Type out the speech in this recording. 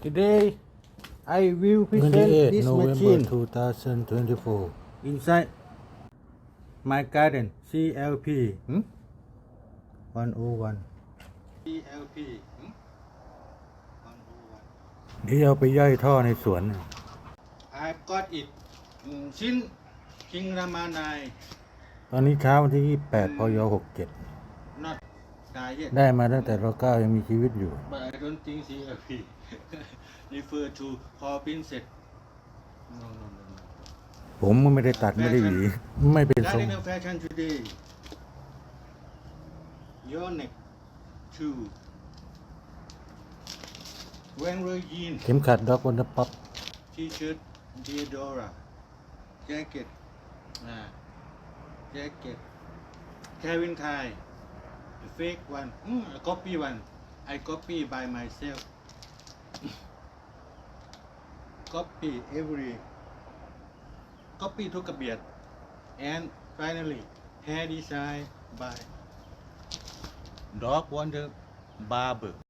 Today, I will present this November machine 2024. inside my garden CLP hmm? 101 CLP hmm? 101ที่เอาไปย่อยท่อในสวน I've got it mm, since King Ramanai ตอนนี้ค้าวันที่ 28พย67ได้มาตั้งแต่เราก้ายังมีชีวิตอยู่ but I ดนจริงสิพี่นี่เฟอร์ทูพอปิ้นเสร็จผมไม่ได้ตัดไม่ได้หวีไม่เป็นทรงแฟชั่นทูดี้ยอนเน็กทูวงเรยีนเข็มขัดด็อกวันนัปป์ทีชุดเดียดอร่าแจ็คเก็ตนะแจ็คเก็ตแควินไทยเฟกวันอืมคอปปี้วัน I copy by myself. copy every copy to Kabir and finally hair design by Dog Wonder Barber.